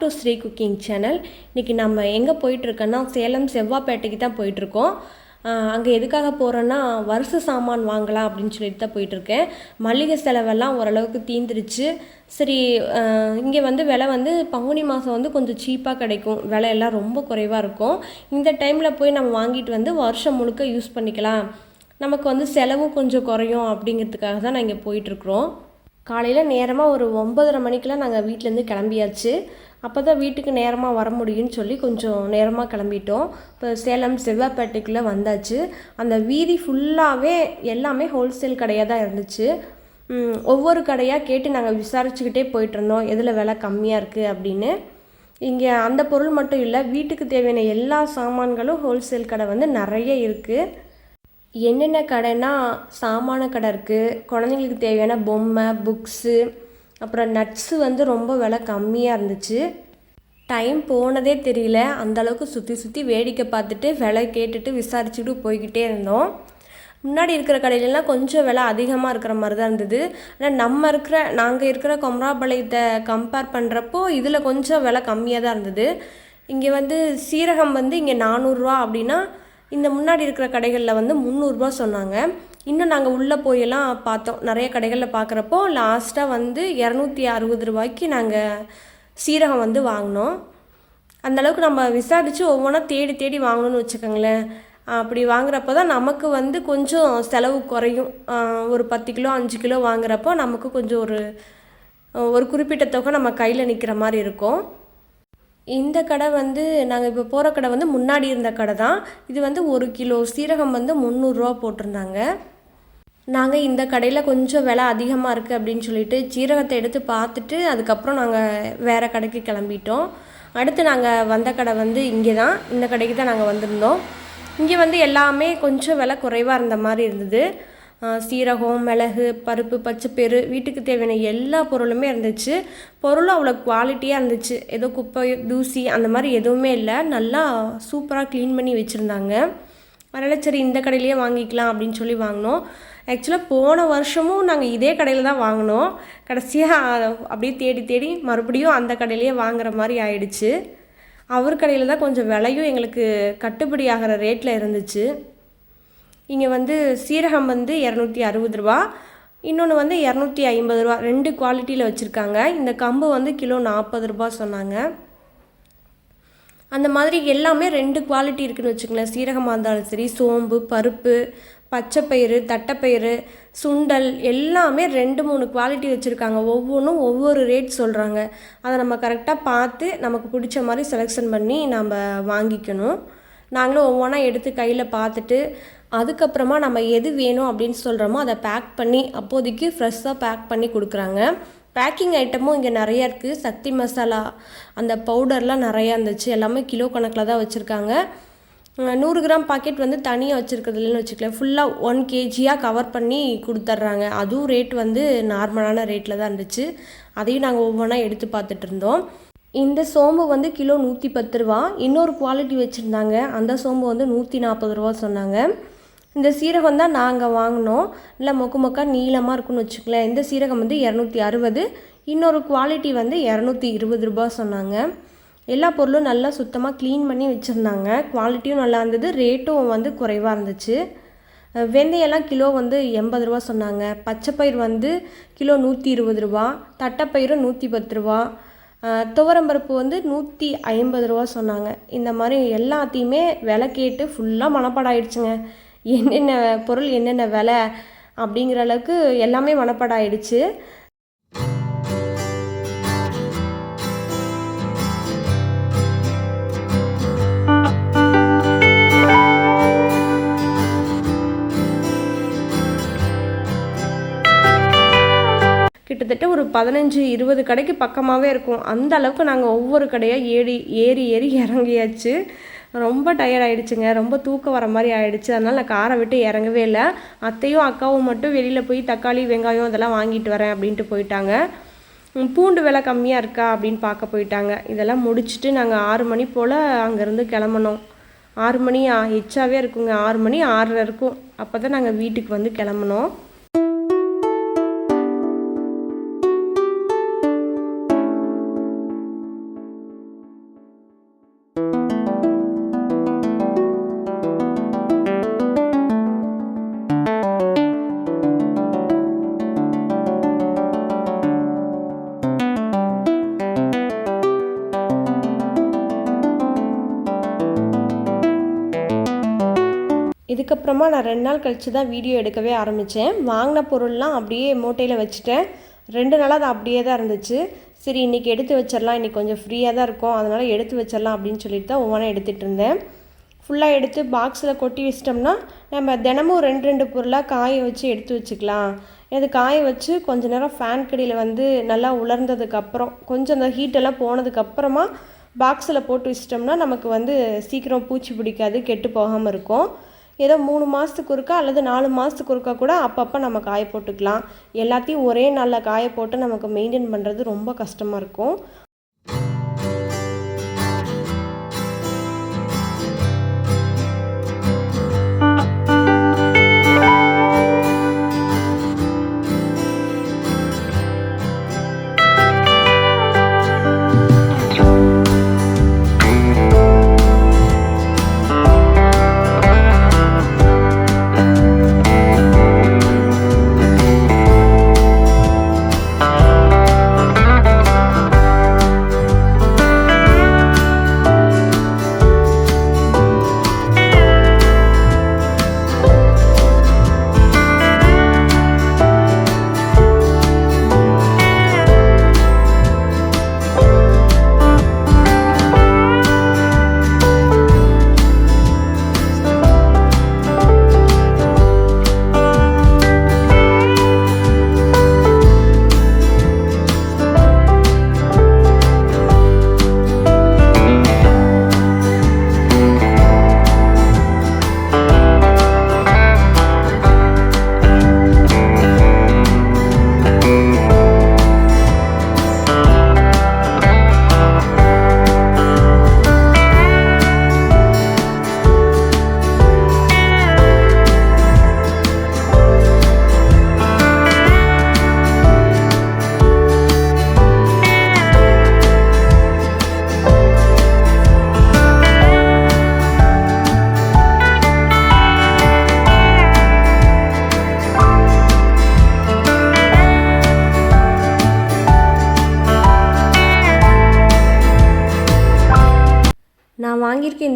Back to Sri cooking channel இன்றைக்கி நம்ம எங்கே போயிட்டுருக்கோன்னா சேலம் செவ்வாப்பேட்டைக்கு தான் போயிட்டுருக்கோம். அங்கே எதுக்காக போகிறோன்னா வருஷ சாமான் வாங்கலாம் அப்படின்னு சொல்லிட்டு தான் போயிட்டுருக்கேன். மளிகை செலவெல்லாம் ஓரளவுக்கு தீந்துருச்சு. சரி இங்கே வந்து விலை வந்து பங்குனி மாதம் வந்து கொஞ்சம் சீப்பாக கிடைக்கும். விலையெல்லாம் ரொம்ப குறைவாக இருக்கும். இந்த டைமில் போய் நம்ம வாங்கிட்டு வந்து வருஷம் முழுக்க யூஸ் பண்ணிக்கலாம். நமக்கு வந்து செலவும் கொஞ்சம் குறையும் அப்படிங்கிறதுக்காக தான் நான் இங்கே போயிட்டுருக்குறோம். காலையில் நேரமாக ஒரு ஒம்பதரை மணிக்கெலாம் நாங்கள் வீட்டிலேருந்து கிளம்பியாச்சு. அப்போ தான் வீட்டுக்கு நேரமாக வர முடியும்னு சொல்லி கொஞ்சம் நேரமாக கிளம்பிட்டோம். இப்போ சேலம் செவ்வாப்பேட்டைக்குள்ளே வந்தாச்சு. அந்த வீதி ஃபுல்லாகவே எல்லாமே ஹோல்சேல் கடையாக தான் இருந்துச்சு. ஒவ்வொரு கடையாக கேட்டு நாங்கள் விசாரிச்சுக்கிட்டே போயிட்டுருந்தோம் எதில் விலை கம்மியாக இருக்குது அப்படின்னு. இங்கே அந்த பொருள் மட்டும் இல்லை வீட்டுக்கு தேவையான எல்லா சாமான்களும் ஹோல்சேல் கடை வந்து நிறைய இருக்குது என்னென்ன கடைனா சாமான கடை இருக்குது குழந்தைங்களுக்கு தேவையான பொம்மை புக்ஸு அப்புறம் நட்ஸு வந்து ரொம்ப விலை கம்மியாக இருந்துச்சு. டைம் போனதே தெரியல. அந்தளவுக்கு சுற்றி சுற்றி வேடிக்கை பார்த்துட்டு விலை கேட்டுட்டு விசாரிச்சுட்டு போய்கிட்டே இருந்தோம். முன்னாடி இருக்கிற கடையிலலாம் கொஞ்சம் விலை அதிகமாக இருக்கிற மாதிரி தான் இருந்தது. ஆனால் நம்ம இருக்கிற நாங்கள் இருக்கிற கொம்ராபாளையத்தை கம்பேர் பண்ணுறப்போ இதில் கொஞ்சம் விலை கம்மியாக தான் இருந்தது. இங்கே வந்து சீரகம் வந்து இங்கே நானூறுரூவா அப்படின்னா இந்த முன்னாடி இருக்கிற கடைகளில் வந்து முந்நூறுரூவா சொன்னாங்க. இன்னும் நாங்கள் உள்ளே போயெல்லாம் பார்த்தோம். நிறைய கடைகளில் பார்க்குறப்போ லாஸ்ட்டாக வந்து இரநூத்தி அறுபது ரூபாய்க்கு நாங்கள் சீரகம் வந்து வாங்கினோம். அந்தளவுக்கு நம்ம விசாரித்து ஒவ்வொன்றா தேடி தேடி வாங்கணும்னு வச்சுக்கோங்களேன். அப்படி வாங்குறப்போ தான் நமக்கு வந்து கொஞ்சம் செலவு குறையும். ஒரு பத்து கிலோ அஞ்சு கிலோ வாங்குறப்போ நமக்கு கொஞ்சம் ஒரு ஒரு குறிப்பிட்ட தொகை நம்ம கையில் நிற்கிற மாதிரி இருக்கும். இந்த கடை வந்து நாங்கள் இப்போ போகிற கடை வந்து முன்னாடி இருந்த கடை தான். இது வந்து ஒரு கிலோ சீரகம் வந்து முந்நூறுரூவா போட்டிருந்தாங்க. நாங்கள் இந்த கடையில் கொஞ்சம் விலை அதிகமாக இருக்குது அப்படின்னு சொல்லிட்டு சீரகத்தை எடுத்து பார்த்துட்டு அதுக்கப்புறம் நாங்கள் வேறு கடைக்கு கிளம்பிட்டோம். அடுத்து நாங்கள் வந்த கடை வந்து இங்கே தான் இந்த கடைக்கு தான் நாங்கள் வந்திருந்தோம். இங்கே வந்து எல்லாமே கொஞ்சம் விலை குறைவாக இருந்த மாதிரி இருந்தது. சீரகம் மிளகு பருப்பு பச்சைப்பேரு வீட்டுக்கு தேவையான எல்லா பொருளுமே இருந்துச்சு. பொருளும் அவ்வளோ குவாலிட்டியாக இருந்துச்சு. ஏதோ குப்பை தூசி அந்த மாதிரி எதுவுமே இல்லை. நல்லா சூப்பராக க்ளீன் பண்ணி வச்சுருந்தாங்க. அதனால் சரி இந்த கடையிலேயே வாங்கிக்கலாம் அப்படின்னு சொல்லி வாங்கினோம். ஆக்சுவலாக போன வருஷமும் நாங்கள் இதே கடையில் தான் வாங்கினோம். கடைசியாக அப்படியே தேடி தேடி மறுபடியும் அந்த கடையிலேயே வாங்குற மாதிரி ஆயிடுச்சு. அவர் கடையில் தான் கொஞ்சம் விலையும் எங்களுக்கு கட்டுப்படி ஆகிற ரேட்டில் இருந்துச்சு. இங்கே வந்து சீரகம் வந்து இரநூத்தி அறுபது ரூபா. இன்னொன்று வந்து இரநூத்தி ஐம்பது ரூபா. ரெண்டு குவாலிட்டியில் வச்சுருக்காங்க. இந்த கம்பு வந்து கிலோ நாற்பது ரூபா சொன்னாங்க. அந்த மாதிரி எல்லாமே ரெண்டு குவாலிட்டி இருக்குதுன்னு வச்சுக்கோங்களேன். சீரகமாக இருந்தாலும் சரி சோம்பு பருப்பு பச்சைப்பயிறு தட்டைப்பயிறு சுண்டல் எல்லாமே ரெண்டு மூணு குவாலிட்டி வச்சுருக்காங்க. ஒவ்வொன்றும் ஒவ்வொரு ரேட் சொல்கிறாங்க அதை நம்ம கரெக்டாக பார்த்து நமக்கு பிடிச்ச மாதிரி செலெக்ஷன் பண்ணி நம்ம வாங்கிக்கணும். நாங்களும் ஒவ்வொன்றா எடுத்து கையில் பார்த்துட்டு அதுக்கப்புறமா நம்ம எது வேணும் அப்படின்னு சொல்கிறோமோ அதை பேக் பண்ணி அப்போதைக்கு ஃப்ரெஷ்ஷாக பேக் பண்ணி கொடுக்குறாங்க. பேக்கிங் ஐட்டமும் இங்கே நிறையா இருக்குது சக்தி மசாலா அந்த பவுடர்லாம் நிறையா இருந்துச்சு. எல்லாமே கிலோ கணக்கில் தான் வச்சுருக்காங்க. நூறு கிராம் பாக்கெட் வந்து தனியாக வச்சுருக்கிறது இல்லைன்னு வச்சுக்கலாம் ஃபுல்லாக ஒன் கேஜியாக கவர் பண்ணி கொடுத்துட்றாங்க அதுவும் ரேட் வந்து நார்மலான ரேட்டில் தான் இருந்துச்சு. அதையும் நாங்கள் ஒவ்வொன்றா எடுத்து பார்த்துட்டு இருந்தோம். இந்த சோம்பு வந்து கிலோ நூற்றி பத்து ரூபா. இன்னொரு குவாலிட்டி வச்சுருந்தாங்க. அந்த சோம்பு வந்து நூற்றி நாற்பது ரூபா சொன்னாங்க. இந்த சீரகம் தான் நாங்கள் வாங்கினோம். இல்லை மொக்கு மொக்கா நீளமாக இருக்குன்னு வச்சுக்கலேன். இந்த சீரகம் வந்து இரநூத்தி அறுபது. இன்னொரு குவாலிட்டி வந்து இரநூத்தி இருபது ரூபா சொன்னாங்க. எல்லா பொருளும் நல்லா சுத்தமாக க்ளீன் பண்ணி வச்சுருந்தாங்க. குவாலிட்டியும் நல்லா இருந்தது. ரேட்டும் வந்து குறைவாக இருந்துச்சு. வெந்தயெல்லாம் கிலோ வந்து எண்பது ரூபா சொன்னாங்க. பச்சைப்பயிர் வந்து கிலோ நூற்றி இருபது ரூபா. தட்டைப்பயிரும் நூற்றி பத்து ரூபா. துவரம்பருப்பு வந்து நூற்றி ஐம்பது ரூபா சொன்னாங்க. இந்த மாதிரி எல்லாத்தையுமே விலை கேட்டு ஃபுல்லாக மனப்பாடம் ஆயிடுச்சுங்க என்னென்ன பொருள் என்னென்ன விலை அப்படிங்கிற அளவுக்கு எல்லாமே மனப்பாடம் ஆயிடுச்சு கிட்டத்தட்ட ஒரு பதினஞ்சு இருபது கடைக்கு பக்கமாகவே இருக்கும். அந்த அளவுக்கு நாங்கள் ஒவ்வொரு கடையாக ஏறி ஏறி ஏறி இறங்கியாச்சு. ரொம்ப டயர்ட் ஆயிடுச்சுங்க. ரொம்ப தூக்கம் வர மாதிரி ஆயிடுச்சு. அதனால் நான் காரை விட்டு இறங்கவே இல்லை. அத்தையும் அக்காவும் மட்டும் வெளியில் போய் தக்காளி வெங்காயம் இதெல்லாம் வாங்கிட்டு வரேன் அப்படின்ட்டு போயிட்டாங்க. பூண்டு விலை கம்மியாக இருக்கா அப்படின்னு பார்க்க போயிட்டாங்க. இதெல்லாம் முடிச்சுட்டு நாங்கள் ஆறு மணி போல் அங்கேருந்து கிளம்புனோம் ஆறு மணி எச்சாவே இருக்குங்க. ஆறு மணி ஆறரை இருக்கும். அப்போ தான் நாங்கள் வீட்டுக்கு வந்து கிளம்புனோம் அதுக்கப்புறமா நான் ரெண்டு நாள் கழித்து தான் வீடியோ எடுக்கவே ஆரம்பித்தேன் வாங்கின பொருள்லாம் அப்படியே மூட்டையில் வச்சுட்டேன். ரெண்டு நாளாக அது அப்படியே தான் இருந்துச்சு. சரி இன்றைக்கி எடுத்து வச்சிடலாம். இன்றைக்கி கொஞ்சம் ஃப்ரீயாக தான் இருக்கும். அதனால் எடுத்து வச்சிடலாம் அப்படின்னு சொல்லிட்டு தான் ஒவ்வொன்றா எடுத்துகிட்டு இருந்தேன். ஃபுல்லாக எடுத்து பாக்ஸில் கொட்டி வச்சிட்டோம்னா நம்ம தினமும் ரெண்டு ரெண்டு பொருளாக காய வச்சு எடுத்து வச்சுக்கலாம். இது காய வச்சு கொஞ்ச நேரம் ஃபேன் கடியில் வந்து நல்லா உலர்ந்ததுக்கப்புறம் கொஞ்சம் அந்த ஹீட்டெல்லாம் போனதுக்கப்புறமா பாக்ஸில் போட்டு வச்சிட்டோம்னா நமக்கு வந்து சீக்கிரம் பூச்சி பிடிக்காது கெட்டு போகாமல் இருக்கும். ஏதோ மூணு மாதத்துக்கு ஒருக்கா அல்லது நாலு மாதத்துக்கு ஒருக்கா கூட அப்பப்போ நம்ம காய போட்டுக்கலாம். எல்லாத்தையும் ஒரே நாளில் காய போட்டு நமக்கு மெயின்டைன் பண்ணுறது ரொம்ப கஷ்டமாக இருக்கும்.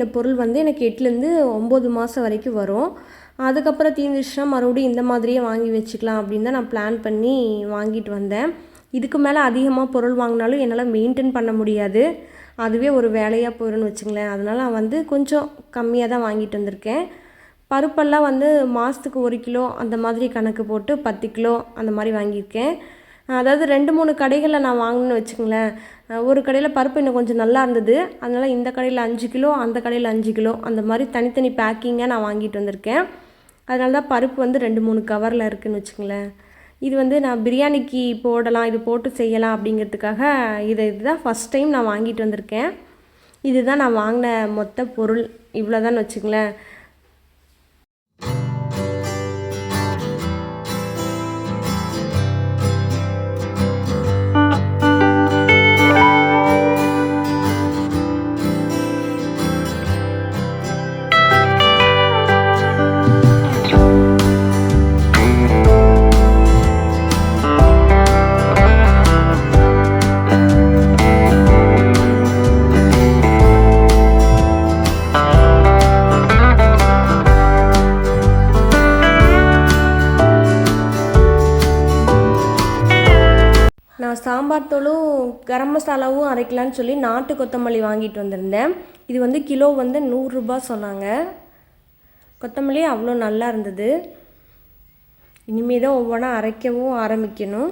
இந்த பொருள் வந்து எனக்கு எட்டுலேருந்து ஒம்பது மாதம் வரைக்கும் வரும். அதுக்கப்புறம் தீர்ந்துருச்சுன்னா மறுபடியும் இந்த மாதிரியே வாங்கி வச்சுக்கலாம் அப்படின்னு தான் நான் பிளான் பண்ணி வாங்கிட்டு வந்தேன். இதுக்கு மேலே அதிகமாக பொருள் வாங்கினாலும் என்னால் மெயின்டைன் பண்ண முடியாது. அதுவே ஒரு வேலையாக போயிடும்னு வச்சுங்களேன் அதனால் நான் வந்து கொஞ்சம் கம்மியாக தான் வாங்கிட்டு வந்திருக்கேன். பருப்பெல்லாம் வந்து மாதத்துக்கு ஒரு கிலோ அந்த மாதிரி கணக்கு போட்டு பத்து கிலோ அந்த மாதிரி வாங்கியிருக்கேன். அதாவது ரெண்டு மூணு கடைகளில் நான் வாங்கினேன்னு வச்சுங்களேன் ஒரு கடையில் பருப்பு இன்னும் கொஞ்சம் நல்லா இருந்தது. அதனால் இந்த கடையில் அஞ்சு கிலோ அந்த கடையில் அஞ்சு கிலோ அந்த மாதிரி தனித்தனி பேக்கிங்காக நான் வாங்கிட்டு வந்திருக்கேன். அதனால தான் பருப்பு வந்து ரெண்டு மூணு கவரில் இருக்குதுன்னு வச்சுங்களேன் இது வந்து நான் பிரியாணிக்கு போடலாம் இது போட்டு செய்யலாம் அப்படிங்கிறதுக்காக இதை இதுதான் ஃபஸ்ட் டைம் நான் வாங்கிட்டு வந்திருக்கேன். இதுதான் நான் வாங்கின மொத்த பொருள். இவ்வளோதான் வச்சுங்களேன் கரம் மசாலாவும் அரைக்கலான்னு சொல்லி நாட்டு கொத்தமல்லி வாங்கிட்டு வந்திருந்தேன். இது வந்து கிலோ வந்து நூறுரூபா சொன்னாங்க. கொத்தமல்லி அவ்வளோ நல்லா இருந்தது. இனிமே தான் ஒவ்வொன்றா அரைக்கவும் ஆரம்பிக்கணும்.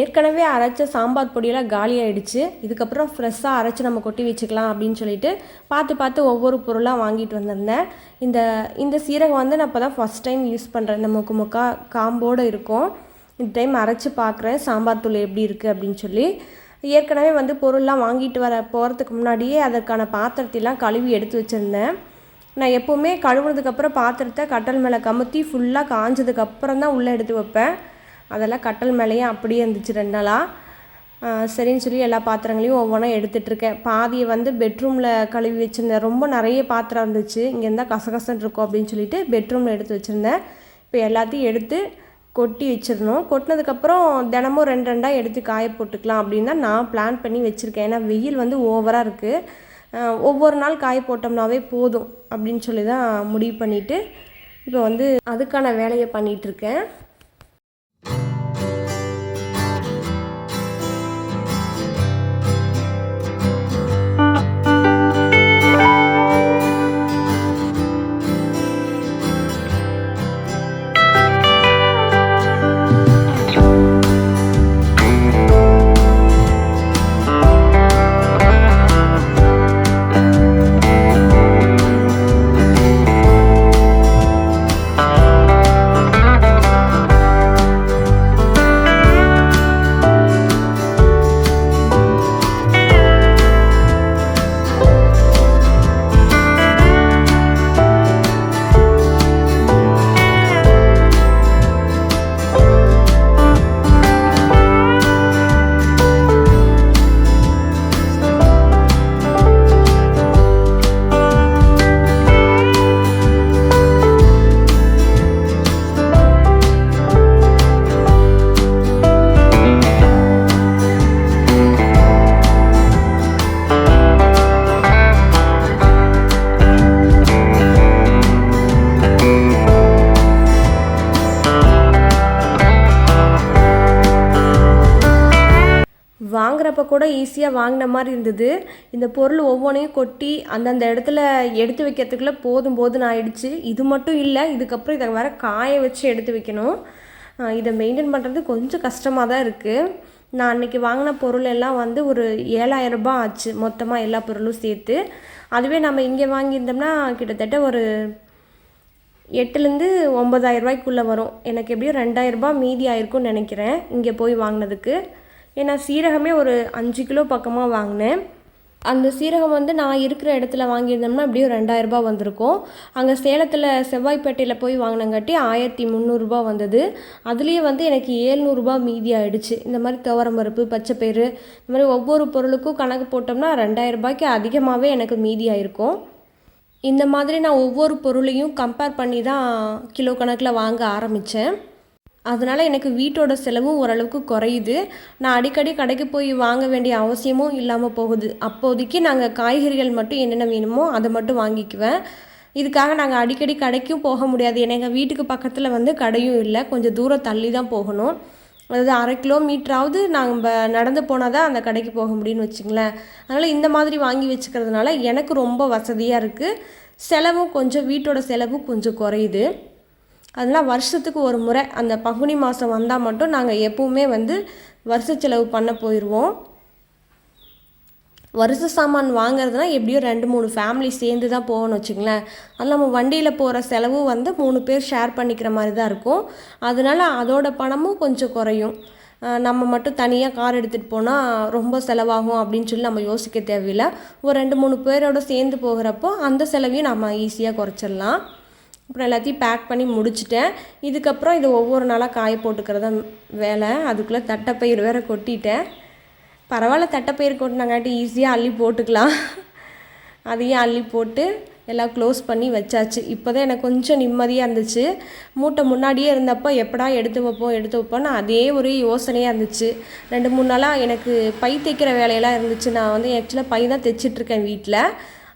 ஏற்கனவே அரைச்ச சாம்பார் பொடியெல்லாம் காலி ஆகிடுச்சு இதுக்கப்புறம் ஃப்ரெஷ்ஷாக அரைச்சி நம்ம கொட்டி வச்சுக்கலாம் அப்படின்னு சொல்லிட்டு பார்த்து பார்த்து ஒவ்வொரு பொருளாக வாங்கிட்டு வந்திருந்தேன். இந்த இந்த சீரகம் வந்து நான் இப்போ தான் ஃபஸ்ட் டைம் யூஸ் பண்ணுறேன் இந்த முக்கு முக்கா காம்போடு இருக்கும். இந்த டைம் அரைச்சி பார்க்குறேன் சாம்பார் தூள் எப்படி இருக்குது அப்படின்னு சொல்லி. ஏற்கனவே வந்து பொருள்லாம் வாங்கிட்டு வர போகிறதுக்கு முன்னாடியே அதற்கான பாத்திரத்தைலாம் கழுவி எடுத்து வச்சுருந்தேன். நான் எப்போவுமே கழுவுனதுக்கப்புறம் பாத்திரத்தை கட்டல் மேலே கமுத்தி ஃபுல்லாக காஞ்சதுக்கப்புறம் தான் உள்ளே எடுத்து வைப்பேன். அதெல்லாம் கட்டல் மேலேயே அப்படியே இருந்துச்சு ரெண்டு நாளாக சரின்னு சொல்லி எல்லா பாத்திரங்களையும் ஒவ்வொன்றா எடுத்துகிட்ருக்கேன் பாதியை வந்து பெட்ரூமில் கழுவி வச்சுருந்தேன் ரொம்ப நிறைய பாத்திரம் இருந்துச்சு. இங்கே இருந்தால் கசகசன்னு இருக்கும் அப்படின்னு சொல்லிட்டு பெட்ரூமில் எடுத்து வச்சுருந்தேன். இப்போ எல்லாத்தையும் எடுத்து கொட்டி வச்சிடணும். கொட்டினதுக்கப்புறம் தினமும் ரெண்டு ரெண்டாக எடுத்து காய போட்டுக்கலாம் அப்படின்னு தான் நான் பிளான் பண்ணி வச்சுருக்கேன். ஏன்னா வெயில் வந்து ஓவராக இருக்குது ஒவ்வொரு நாள் காய போட்டோம்னாவே போதும் அப்படின்னு சொல்லி தான் முடிவு பண்ணிவிட்டு இப்போ வந்து அதுக்கான வேலையை பண்ணிகிட்ருக்கேன் கூட ஈஸியாக வாங்கின மாதிரி இருந்தது. இந்த பொருள் ஒவ்வொன்றையும் கொட்டி அந்தந்த இடத்துல எடுத்து வைக்கிறதுக்குள்ள போதும் போதும்னு ஆயிடுச்சு. இது மட்டும் இல்லை இதுக்கப்புறம் இதை வேறு காய வச்சு எடுத்து வைக்கணும். இதை மெயின்டைன் பண்ணுறது கொஞ்சம் கஷ்டமாக தான் இருக்குது நான் அன்றைக்கி வாங்கின பொருள் எல்லாம் வந்து ஒரு ஏழாயிரம் ரூபாய் ஆச்சு. மொத்தமாக எல்லா பொருளும் சேர்த்து. அதுவே நம்ம இங்கே வாங்கியிருந்தோம்னா கிட்டத்தட்ட ஒரு எட்டுலேருந்து ஒம்பதாயிரம் ரூபாய்க்குள்ளே வரும். எனக்கு எப்படியும் ரெண்டாயிரம் ரூபாய் மீதி ஆயிருக்கும்னு நினைக்கிறேன் இங்கே போய் வாங்கினதுக்கு. ஏன்னா சீரகமே ஒரு அஞ்சு கிலோ பக்கமாக வாங்கினேன். அந்த சீரகம் வந்து நான் இருக்கிற இடத்துல வாங்கியிருந்தோம்னா எப்படியும் ரெண்டாயிரரூபா வந்திருக்கும். அங்கே சேலத்தில் செவ்வாய்ப்பேட்டையில் போய் வாங்கினங்காட்டி ஆயிரத்தி முந்நூறுரூபா வந்தது. அதுலேயே வந்து எனக்கு ஏழ்நூறுபா மீதி ஆகிடுச்சு இந்த மாதிரி துவரம்பருப்பு பச்சைப்பயிறு இந்த மாதிரி ஒவ்வொரு பொருளுக்கும் கணக்கு போட்டோம்னா ரெண்டாயிரம் ரூபாய்க்கு அதிகமாகவே எனக்கு மீதி ஆயிருக்கும். இந்த மாதிரி நான் ஒவ்வொரு பொருளையும் கம்பேர் பண்ணி தான் கிலோ கணக்கில் வாங்க ஆரம்பித்தேன் அதனால் எனக்கு வீட்டோட செலவும் ஓரளவுக்கு குறையுது. நான் அடிக்கடி கடைக்கு போய் வாங்க வேண்டிய அவசியமும் இல்லாமல் போகுது. அப்போதைக்கு நாங்கள் காய்கறிகள் மட்டும் என்னென்ன வேணுமோ அதை மட்டும் வாங்கிக்குவேன். இதுக்காக நாங்கள் அடிக்கடி கடைக்கும் போக முடியாது. ஏன்னா எங்கள் வீட்டுக்கு பக்கத்தில் வந்து கடையும் இல்லை. கொஞ்சம் தூரம் தள்ளி தான் போகணும். அதாவது அரை கிலோமீட்டராவது நாங்கள் நடந்து போனால் தான் அந்த கடைக்கு போக முடியும்னு வச்சுங்களேன். அதனால் இந்த மாதிரி வாங்கி வச்சுக்கிறதுனால எனக்கு ரொம்ப வசதியாக இருக்குது செலவும் கொஞ்சம் வீட்டோட செலவும் கொஞ்சம் குறையுது. அதனால் வருஷத்துக்கு ஒரு முறை. அந்த பங்குனி மாதம் வந்தால் மட்டும் நாங்கள் எப்பவுமே வந்து வருஷ செலவு பண்ண போயிடுவோம் வருஷ சாமான் வாங்குறதுனா எப்படியோ ரெண்டு மூணு ஃபேமிலி சேர்ந்து தான் போகணும் வச்சுங்களேன் அது நம்ம வண்டியில் போகிற செலவும் வந்து மூணு பேர் ஷேர் பண்ணிக்கிற மாதிரி தான் இருக்கும். அதனால அதோட பணமும் கொஞ்சம் குறையும். நம்ம மட்டும் தனியாக கார் எடுத்துகிட்டு போனால் ரொம்ப செலவாகும் அப்படின்னு சொல்லி நம்ம யோசிக்க தேவையில்லை. ஒரு ரெண்டு மூணு பேரோட சேர்ந்து போகிறப்போ அந்த செலவையும் நம்ம ஈஸியாக குறைச்சிடலாம். அப்புறம் எல்லாத்தையும் பேக் பண்ணி முடிச்சிட்டேன். இதுக்கப்புறம் இது ஒவ்வொரு நாளாக காய போட்டுக்கிறத வேலை. அதுக்குள்ளே தட்டைப்பயிர் வேற கொட்டிட்டேன். பரவாயில்ல தட்டைப்பயிர் கொட்டினாங்காட்டி ஈஸியாக அள்ளி போட்டுக்கலாம். அதையும் அள்ளி போட்டு எல்லாம் க்ளோஸ் பண்ணி வச்சாச்சு. இப்போ தான் எனக்கு கொஞ்சம் நிம்மதியாக இருந்துச்சு. மூட்டை முன்னாடியே இருந்தப்போ எப்படா எடுத்து வைப்போம் எடுத்து வைப்போம்னு அதே ஒரு யோசனையாக இருந்துச்சு. ரெண்டு மூணு நாளாக எனக்கு பை தைக்கிற வேலையெல்லாம் இருந்துச்சு. நான் வந்து ஆக்சுவலாக பை தான் தைச்சிட்ருக்கேன் வீட்டில்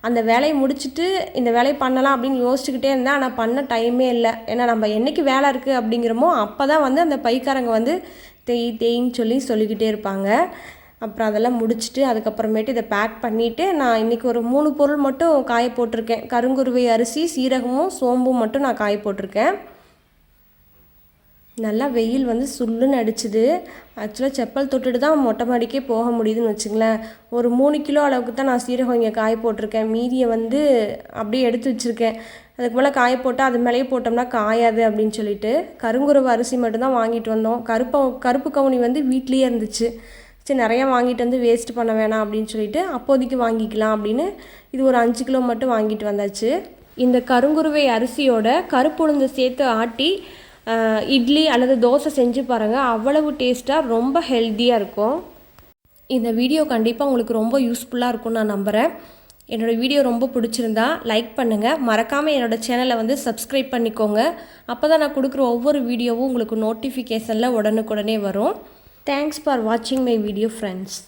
அந்த வேலையை முடிச்சுட்டு இந்த வேலையை பண்ணலாம் அப்படின்னு யோசிச்சுக்கிட்டே இருந்தேன் ஆனால் பண்ண டைமே இல்லை. ஏன்னா நம்ம என்னைக்கு வேலை இருக்குது அப்படிங்கிறமோ அப்போ தான் வந்து அந்த பைக்காரங்க வந்து தேய் தேயின்னு சொல்லி சொல்லிக்கிட்டே இருப்பாங்க. அப்புறம் அதெல்லாம் முடிச்சுட்டு அதுக்கப்புறமேட்டு இதை பேக் பண்ணிவிட்டு நான் இன்றைக்கி ஒரு மூணு பொருள் மட்டும் காய போட்டிருக்கேன். கருங்குருவை அரிசி சீரகமும் சோம்பும் மட்டும் நான் காய போட்டிருக்கேன். நல்லா வெயில் வந்து சுள்ளுன்னு அடிச்சுது. ஆக்சுவலாக செப்பல் தொட்டுட்டு தான் மொட்டை மாடிக்கே போக முடியுதுன்னு வச்சுங்களேன். ஒரு மூணு கிலோ அளவுக்கு தான் நான் சீரகம் இங்கே காய போட்டிருக்கேன். மீதியை வந்து அப்படியே எடுத்து வச்சுருக்கேன். அதுக்கு மேலே காய போட்டால் அது மேலேயே போட்டோம்னா காயாது அப்படின்னு சொல்லிட்டு கருங்குருவ அரிசி மட்டும்தான் வாங்கிட்டு வந்தோம். கருப்ப கருப்பு கவுனி வந்து வீட்லேயே இருந்துச்சு. சரி நிறையா வாங்கிட்டு வந்து வேஸ்ட் பண்ண வேணாம் அப்படின்னு சொல்லிட்டு அப்போதைக்கு வாங்கிக்கலாம் அப்படின்னு இது ஒரு அஞ்சு கிலோ மட்டும் வாங்கிட்டு வந்தாச்சு. இந்த கருங்குருவை அரிசியோட கருப்புளுந்து சேர்த்து ஆட்டி இட்லி அல்லது தோசை செஞ்சு பாருங்கள் அவ்வளவு டேஸ்ட்டாக ரொம்ப ஹெல்த்தியாக இருக்கும். இந்த வீடியோ கண்டிப்பாக உங்களுக்கு ரொம்ப யூஸ்ஃபுல்லாக இருக்கும்னு நான் நம்புகிறேன் என்னோடய வீடியோ ரொம்ப பிடிச்சிருந்தா லைக் பண்ணுங்கள் மறக்காமல் என்னோடய சேனலை வந்து சப்ஸ்கிரைப் பண்ணிக்கோங்க. அப்போ தான் நான் கொடுக்குற ஒவ்வொரு வீடியோவும் உங்களுக்கு நோட்டிஃபிகேஷனில் உடனுக்குடனே வரும். தேங்க்ஸ் ஃபார் வாட்சிங் மை வீடியோ ஃப்ரெண்ட்ஸ்